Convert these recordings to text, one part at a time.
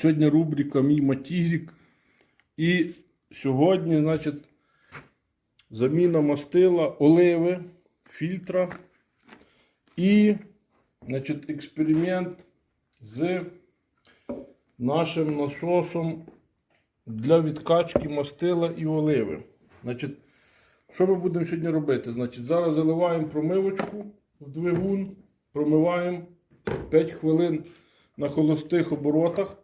сьогодні рубрика Мій Матізік. І сьогодні, значить, заміна мастила оливи, фільтра і значить, експеримент з нашим насосом для відкачки мастила і оливи. Значить, що ми будемо сьогодні робити? Значить, зараз заливаємо промивочку в двигун, промиваємо 5 хвилин на холостих оборотах.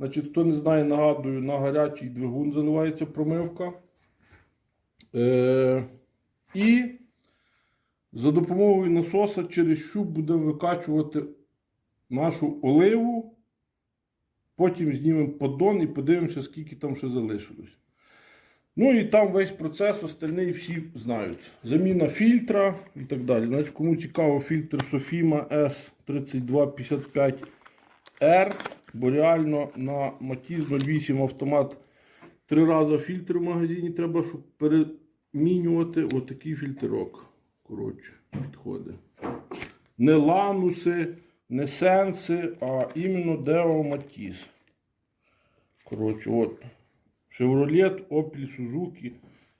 Значить, хто не знає, нагадую, на гарячий двигун заливається промивка. Е- і за допомогою насоса через щуп будемо викачувати нашу оливу. Потім знімемо поддон і подивимося, скільки там ще залишилось. Ну і там весь процес остальний всі знають. Заміна фільтра і так далі. Значить, кому цікаво, фільтр Sofima S3255R, бо реально на Matiz 08 автомат три рази фільтр в магазині треба, щоб перемінювати отакий фільтрок. Коротше, підходить. Не лануси, не сенси, а іменно Deo Matiz. Коротше, от. Chevrolet, Opel, Suzuki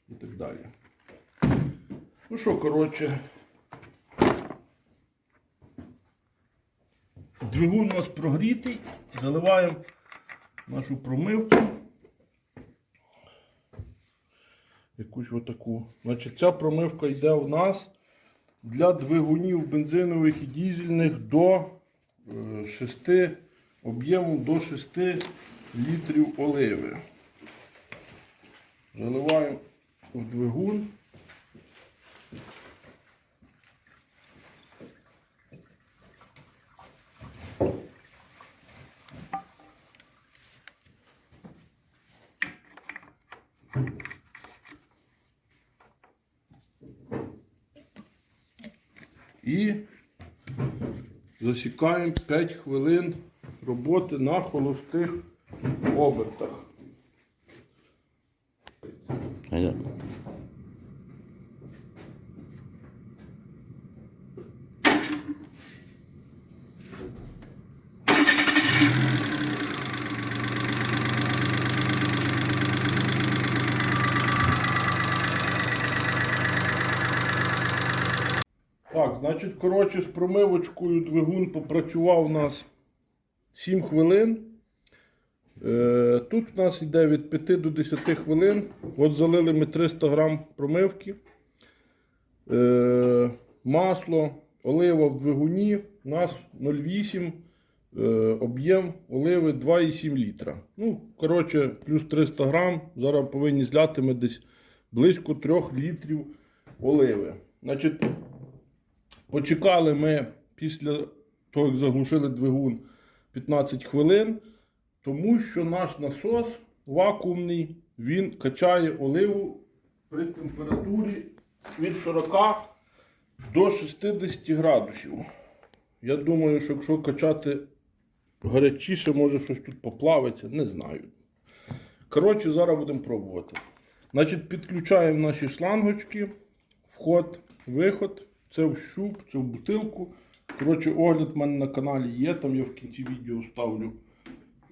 і так далі. Ну що, коротше, двигун у нас прогрітий, заливаємо нашу промивку. Якусь отаку. Значить, ця промивка йде у нас для двигунів бензинових і дізельних до 6 об'ємом до 6 літрів оливи. Заливаємо в двигун. І засікаємо 5 хвилин роботи на холостих обертах. Так, значить, коротше, з промивочкою двигун попрацював у нас 7 хвилин. Е, Тут у нас йде від 5 до 10 хвилин. От залили ми 300 грам промивки. Е, Масло, олива в двигуні. У нас 0,8 е, об'єм оливи 2,7 літра. Ну, коротше, плюс 300 грам. Зараз повинні зляти ми десь близько 3 літрів оливи. Значить, Почекали ми після того, як заглушили двигун 15 хвилин, тому що наш насос вакуумний, він качає оливу при температурі від 40 до 60 градусів. Я думаю, що якщо качати гарячіше, може щось тут поплавиться, не знаю. Коротше, зараз будемо пробувати. Значить, підключаємо наші шлангочки, вход, виход. Це в щуп, це в бутилку. Коротше, огляд в мене на каналі є, там я в кінці відео ставлю,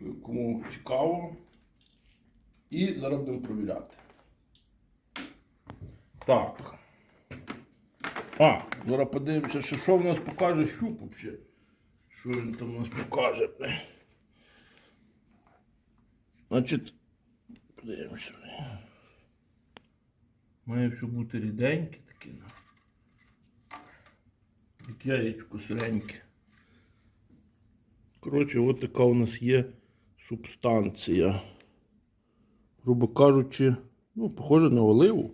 е, кому цікаво. І зараз будемо провіряти. Так. А, зараз подивимося, що, що в нас покаже щуп взагалі. Що він там у нас покаже. Значить, подивимося. Має все бути ріденьке таке. Ну. Яєчко сиреньке. Коротше, от така у нас є субстанція. Грубо кажучи, ну, похоже на оливу.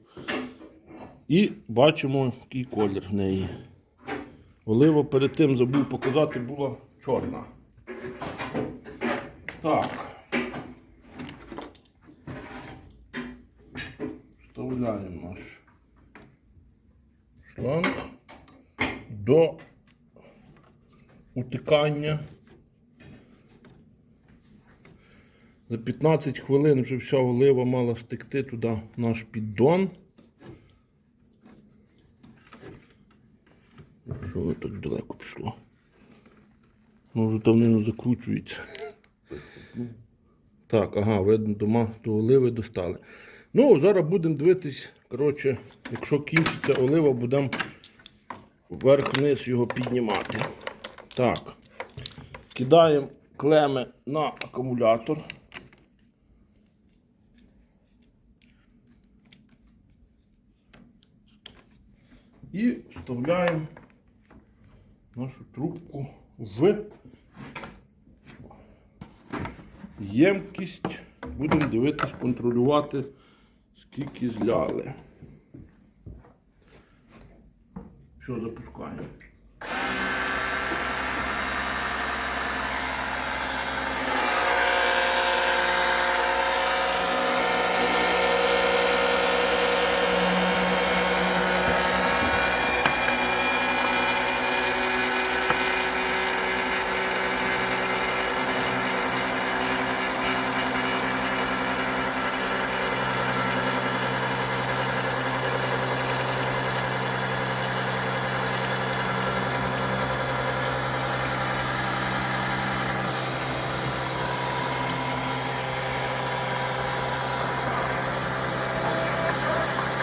І бачимо, який колір в неї. Олива перед тим забув показати, була чорна. Так. Вставляємо наш шланг до утикання. За 15 хвилин вже вся олива мала стекти туди наш піддон. Що ви так далеко пішло? Ну, вже давнину закручується. Так, ага, видно, дома до оливи достали. Ну, зараз будемо дивитись. Коротше, якщо кінчиться олива, будемо вверх-вниз його піднімати. Так. Кидаємо клеми на акумулятор. І вставляємо нашу трубку в ємкість. Будемо дивитись, контролювати, скільки зляли. Що запускаємо?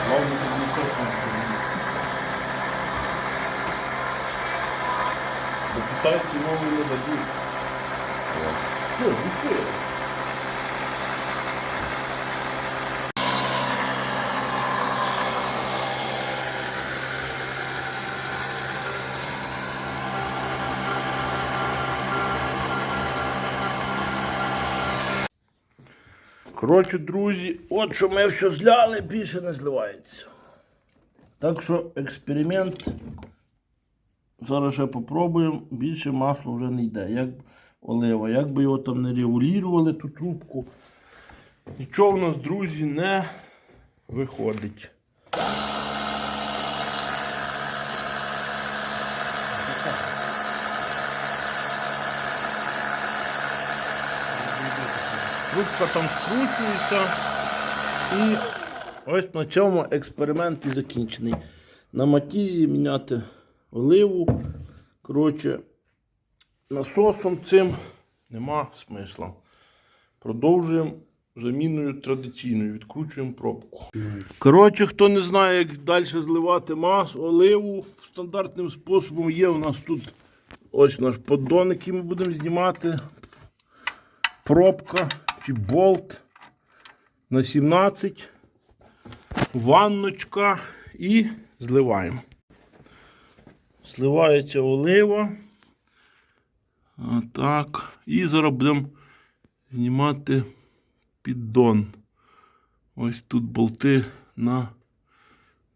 Главное, щоб не копнути. Китайці нові не дадуть. Що, души? Коротше, друзі, от що ми все зляли, більше не зливається. Так що експеримент. Зараз ще попробуємо, більше масло вже не йде. Як олива. Як би його там не регулювали, ту трубку. Нічого в нас, друзі, не виходить. Трубка там скручується. І ось на цьому експеримент і закінчений. На матізі міняти оливу. Коротше, насосом цим нема смисла. Продовжуємо заміною традиційною. Відкручуємо пробку. Коротше, хто не знає, як далі зливати мас, оливу стандартним способом є. У нас тут ось наш поддон, який ми будемо знімати. Пробка чи болт на 17, ванночка і зливаємо. Зливається олива. Так. І зараз будемо знімати піддон. Ось тут болти на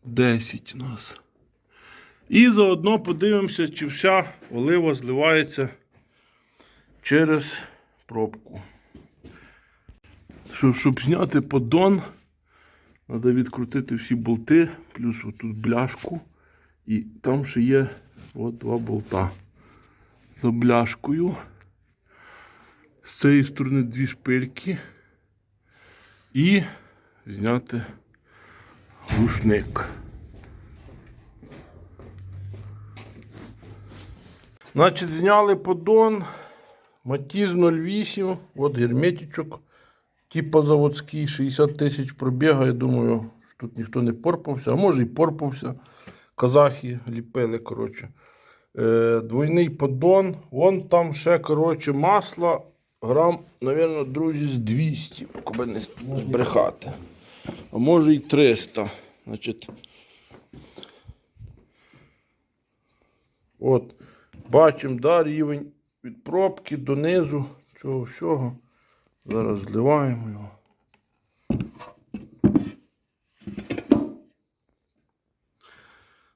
10 у нас. І заодно подивимося, чи вся олива зливається через пробку. Щоб, щоб зняти поддон, треба відкрутити всі болти, плюс отут бляшку. І там ще є от два болта. За бляшкою. З цієї сторони дві шпильки. І зняти рушник. Значить, зняли поддон. Матіз 08, от герметичок, типа заводський, 60 тисяч пробіга. Я думаю, тут ніхто не порпався, а може і порпався. Казахи ліпили, коротше. Е, двойний поддон. Вон там ще, коротше, масла. Грам, мабуть, друзі, з 200, коли не брехати. А може і 300. Значить, от, бачимо, да, рівень від пробки донизу цього всього. Зараз зливаємо його.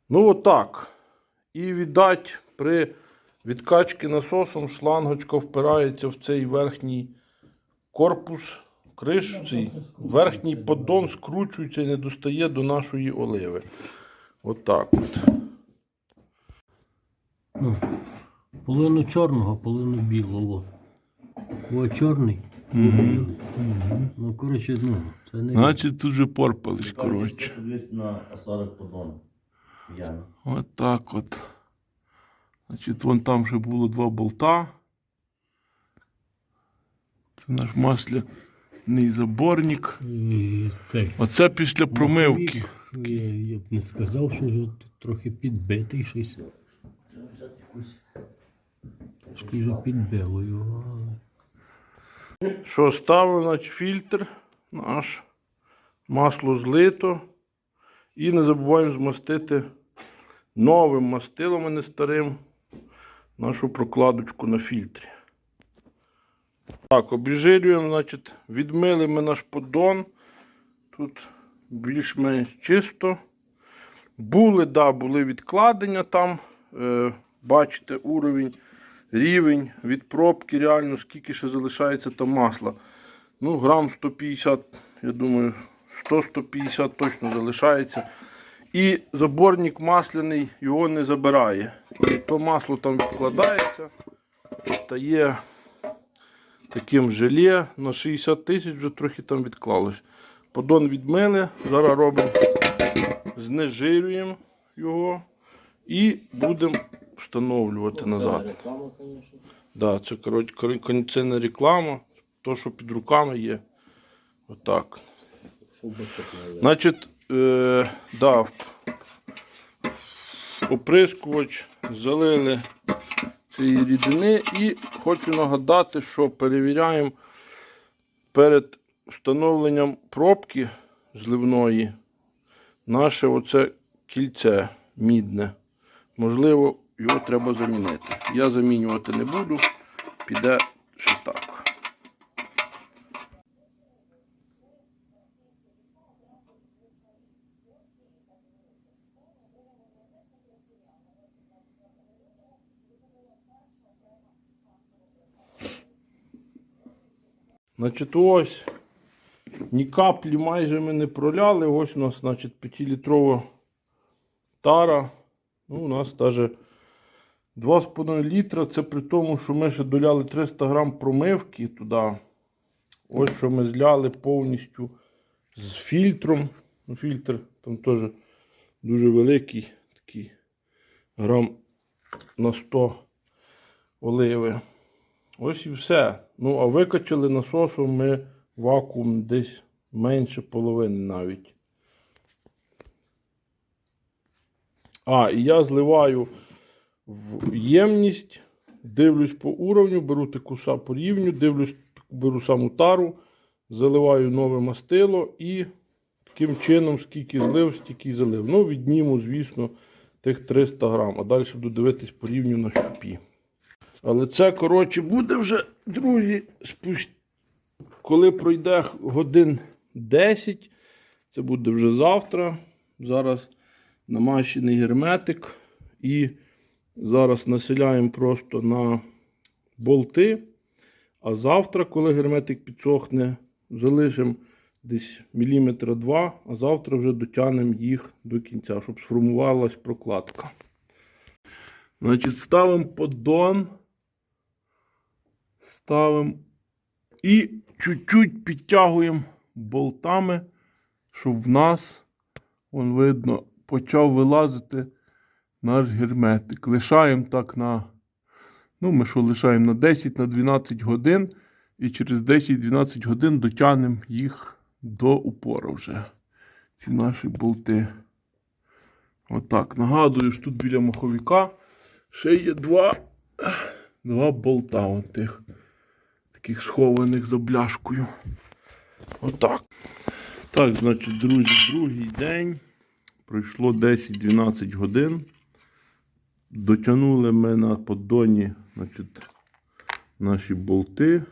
Ну отак. І віддать при відкачці насосом шлангочка впирається в цей верхній корпус, криш, цей верхній поддон скручується і не достає до нашої оливи. Отак от. Ну, половину чорного, половину білого. О, чорний. Угу. Ну, коротше, ну, це не. Значить, тут же порпались, коротше. Подивись на осадок поддона. Яна. От так от. Значить, вон там ще було два болта. Це наш масляний заборник. І цей. Оце після промивки. маховик, Я, я б не сказав, що вже тут трохи підбитий щось. Скажу, підбило його. але- Що ставив, значить, фільтр наш, масло злито. І не забуваємо змастити новим мастилом, а не старим, нашу прокладочку на фільтрі. Так, обіжирюємо, значить, відмили ми наш поддон. Тут більш-менш чисто. Були, да, були відкладення там. Е, бачите, уровень, рівень від пробки, реально, скільки ще залишається там масла. Ну, грам 150, я думаю, 100-150 точно залишається. І заборник масляний його не забирає. То масло там відкладається, стає таким желе. На 60 тисяч вже трохи там відклалось. Подон відмили, зараз робимо, знежирюємо його і будемо встановлювати назад. Реклама, звісно. Да, це коротше, кор- це не реклама, то, що під руками є. Отак. Значить, е, да, в- в оприскувач залили цієї рідини і хочу нагадати, що перевіряємо перед встановленням пробки зливної наше оце кільце мідне. Можливо, його треба замінити. Я замінювати не буду, піде ще так. Значить, ось ні каплі майже ми не проляли. Ось у нас, значить, 5-літрова тара. Ну, у нас навіть 2,5 літра. Це при тому, що ми ще доляли 300 грам промивки туди. Ось що ми зляли повністю з фільтром. Ну, фільтр там теж дуже великий, такий грам на 100 оливи. Ось і все. Ну, а викачали насосом ми вакуум десь менше половини навіть. А, і я зливаю в ємність, дивлюсь по уровню, беру такуса по рівню, дивлюсь, беру саму тару, заливаю нове мастило і таким чином, скільки злив, стільки залив. Ну, відніму, звісно, тих 300 грам. А далі буду дивитись по рівню на щупі. Але це, коротше, буде вже, друзі, спусть... коли пройде годин 10, це буде вже завтра. Зараз намащений герметик. І зараз населяємо просто на болти. А завтра, коли герметик підсохне, залишимо десь міліметра два, а завтра вже дотягнемо їх до кінця, щоб сформувалась прокладка. Значить, ставимо поддон. Ставимо і чуть-чуть підтягуємо болтами, щоб в нас, вон видно, почав вилазити наш герметик. Лишаємо так на, ну, ми що лишаємо на 10 на 12 годин. І через 10-12 годин дотягнемо їх до упора вже. Ці наші болти. Отак. Нагадую, що тут біля маховика ще є два, два болта. От таких схованих за бляшкою. Отак. Так, значить, друзі, другий день. Пройшло 10-12 годин. Дотягнули ми на поддоні значить, наші болти.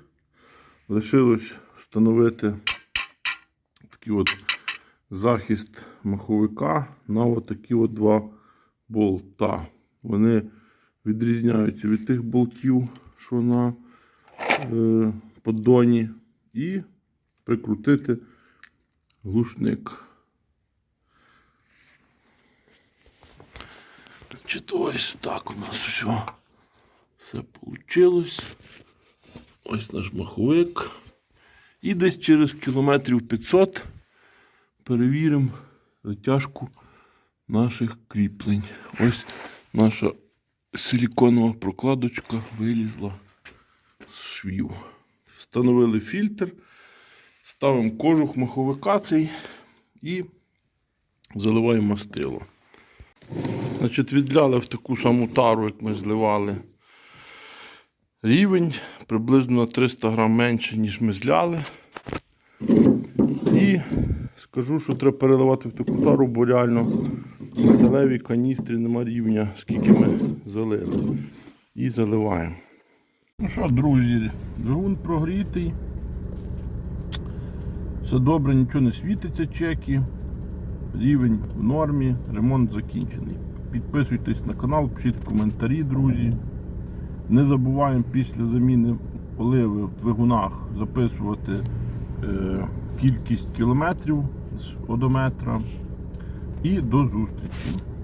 Лишилось встановити такий от захист маховика на отакі от два болта. Вони відрізняються від тих болтів, що на поддоні, і прикрутити глушник. Чи то ось так у нас все, все вийшло. Ось наш маховик. І десь через кілометрів 500 перевіримо затяжку наших кріплень. Ось наша силіконова прокладочка вилізла швів. встановили фільтр, ставимо кожух маховика цей і заливаємо мастило. Значить, відляли в таку саму тару, як ми зливали. Рівень приблизно на 300 грам менше, ніж ми зляли. І скажу, що треба переливати в таку тару, бо реально в металевій каністрі нема рівня, скільки ми залили. І заливаємо. Ну що, друзі, двигун прогрітий. Все добре, нічого не світиться, чеки. Рівень в нормі, ремонт закінчений. Підписуйтесь на канал, пишіть коментарі, друзі. Не забуваємо після заміни оливи в двигунах записувати е, кількість кілометрів з одометра. І до зустрічі!